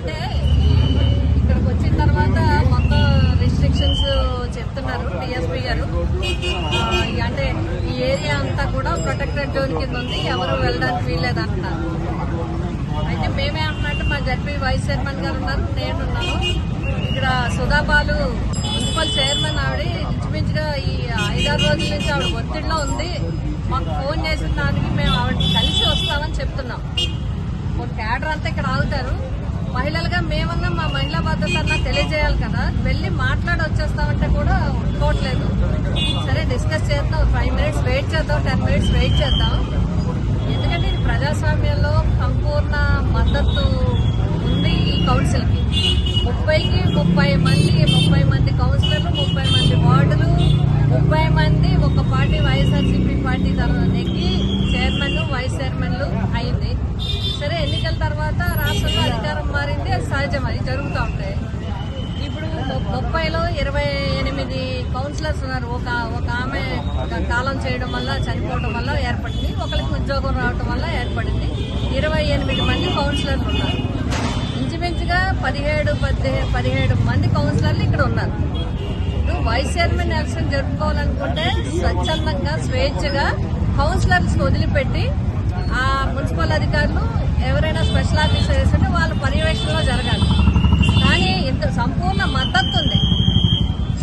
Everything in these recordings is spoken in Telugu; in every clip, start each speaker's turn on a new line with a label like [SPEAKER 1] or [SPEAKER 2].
[SPEAKER 1] అంటే ఇక్కడికి వచ్చిన తర్వాత మొత్తం రిస్ట్రిక్షన్స్ చెప్తున్నారు డిఎస్పీ గారు. అంటే ఈ ఏరియా అంతా కూడా ప్రొటెక్టెడ్ జోన్ కింద ఉంది. ఎవరు వెళ్ళడానికి వీల్లేదు అంటున్నారు అయితే మేమే అంటున్నట్టు మా జడ్పీ వైస్ చైర్మన్ గారు ఉన్నారు. నేను ఉన్నాను ఇక్కడ సుధాబాలు మున్సిపల్ చైర్మన్ ఆవిడ ఇంచుమించుగా ఈ ఐదారు రోజుల నుంచి ఆవిడ ఒత్తిడిలో ఉంది. మాకు ఫోన్ చేసిన దానికి మేము ఆవిడ కలిసి వస్తామని చెప్తున్నాం. ఒక క్యాడర్ అంతా ఇక్కడ ఆగుతారు. ఏమన్నా మా మహిళా భద్రత అన్నా తెలియజేయాలి కదా? వెళ్ళి మాట్లాడి వచ్చేస్తామంటే కూడా ఒప్పుకోవట్లేదు. సరే డిస్కస్ చేద్దాం. ఫైవ్ మినిట్స్ వెయిట్ చేద్దాం టెన్ మినిట్స్ వెయిట్ చేద్దాం. ఎందుకంటే ఇది ప్రజాస్వామ్యంలో సంపూర్ణ మద్దతు ఉంది ఈ కౌన్సిల్కి. ముప్పైకి ముప్పై మంది ముప్పై మంది కౌన్సిలర్లు ముప్పై మంది వార్డులు ముప్పై మంది ఒక పార్టీ వైఎస్ఆర్సీపీ పార్టీ తర్వాత నెగ్గి చైర్మన్ వైస్ చైర్మన్లు తర్వాత రాష్ట్రంలో అధికారం మారింది అది సహజం అది జరుగుతూ ఉంటాయి ఇప్పుడు ముప్పైలో ఇరవై ఎనిమిది కౌన్సిలర్స్ ఉన్నారు. ఒక ఒక ఆమె కాలం చేయడం వల్ల చనిపోవడం వల్ల ఏర్పడింది. ఒకరికి ఉద్యోగం రావడం వల్ల ఏర్పడింది. ఇరవై ఎనిమిది మంది కౌన్సిలర్లు ఉన్నారు. ఇంచుమించుగా పదిహేడు పద్దె- పదిహేడు మంది కౌన్సిలర్లు ఇక్కడ ఉన్నారు. ఇప్పుడు వైస్ చైర్మన్ ఎలక్షన్ జరుపుకోవాలనుకుంటే స్వచ్ఛందంగా స్వేచ్ఛగా కౌన్సిలర్స్ వదిలిపెట్టి ఆ మున్సిపల్ అధికారులు ఎవరైనా స్పెషల్ ఆఫీసర్ వాళ్ళ పర్యవేక్షణలో జరగాలి. కానీ ఇంత సంపూర్ణ మద్దతు ఉంది.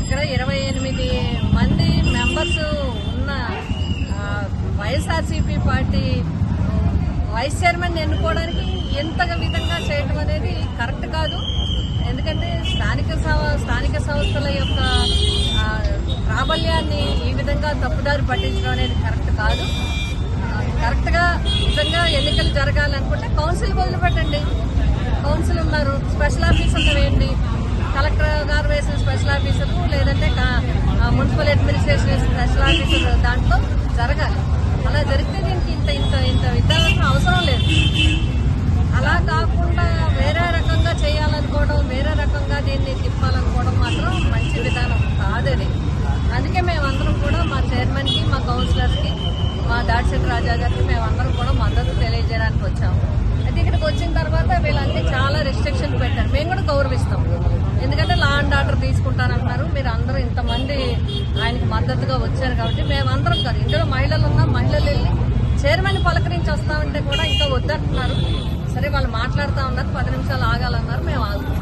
[SPEAKER 1] ఇక్కడ ఇరవై ఎనిమిది మంది మెంబర్స్ ఉన్న వైఎస్ఆర్సీపీ పార్టీ వైస్ చైర్మన్ ఎన్నుకోవడానికి ఎంత విధంగా చేయడం అనేది కరెక్ట్ కాదు. ఎందుకంటే స్థానిక స్థానిక సంస్థల యొక్క ప్రాబల్యాన్ని ఈ విధంగా తప్పుదారి పట్టించడం అనేది కరెక్ట్ కాదు. కరెక్ట్గా నిజంగా ఎన్నికలు జరగాలనుకుంటే కౌన్సిల్ వదిలిపెట్టండి కౌన్సిల్ ఉన్నారు. స్పెషల్ ఆఫీసర్లు వేయండి కలెక్టర్ గారు వేసిన స్పెషల్ ఆఫీసర్ లేదంటే మున్సిపల్ అడ్మినిస్ట్రేషన్ వేసిన స్పెషల్ ఆఫీసర్ దాంట్లో జరగాలి. అలా జరిగితే దీనికి ఇంత దాడిశెట్టి మేమందరం కూడా మద్దతు తెలియజేయడానికి వచ్చాము. అయితే ఇక్కడికి వచ్చిన తర్వాత వీళ్ళన్నీ చాలా రిస్ట్రిక్షన్ పెట్టారు. మేము కూడా గౌరవిస్తాం. ఎందుకంటే లా అండ్ ఆర్డర్ తీసుకుంటానంటున్నారు. మీరు అందరూ ఇంతమంది ఆయనకి మద్దతుగా వచ్చారు కాబట్టి మేమందరం కాదు. ఇందులో మహిళలు ఉన్నాం మహిళలు వెళ్ళి చైర్మన్ పలకరించి వస్తామంటే కూడా ఇంకా వద్దంటున్నారు. సరే వాళ్ళు మాట్లాడుతూ ఉన్నారు. పది నిమిషాలు ఆగాలన్నారు. మేము ఆగుతాం.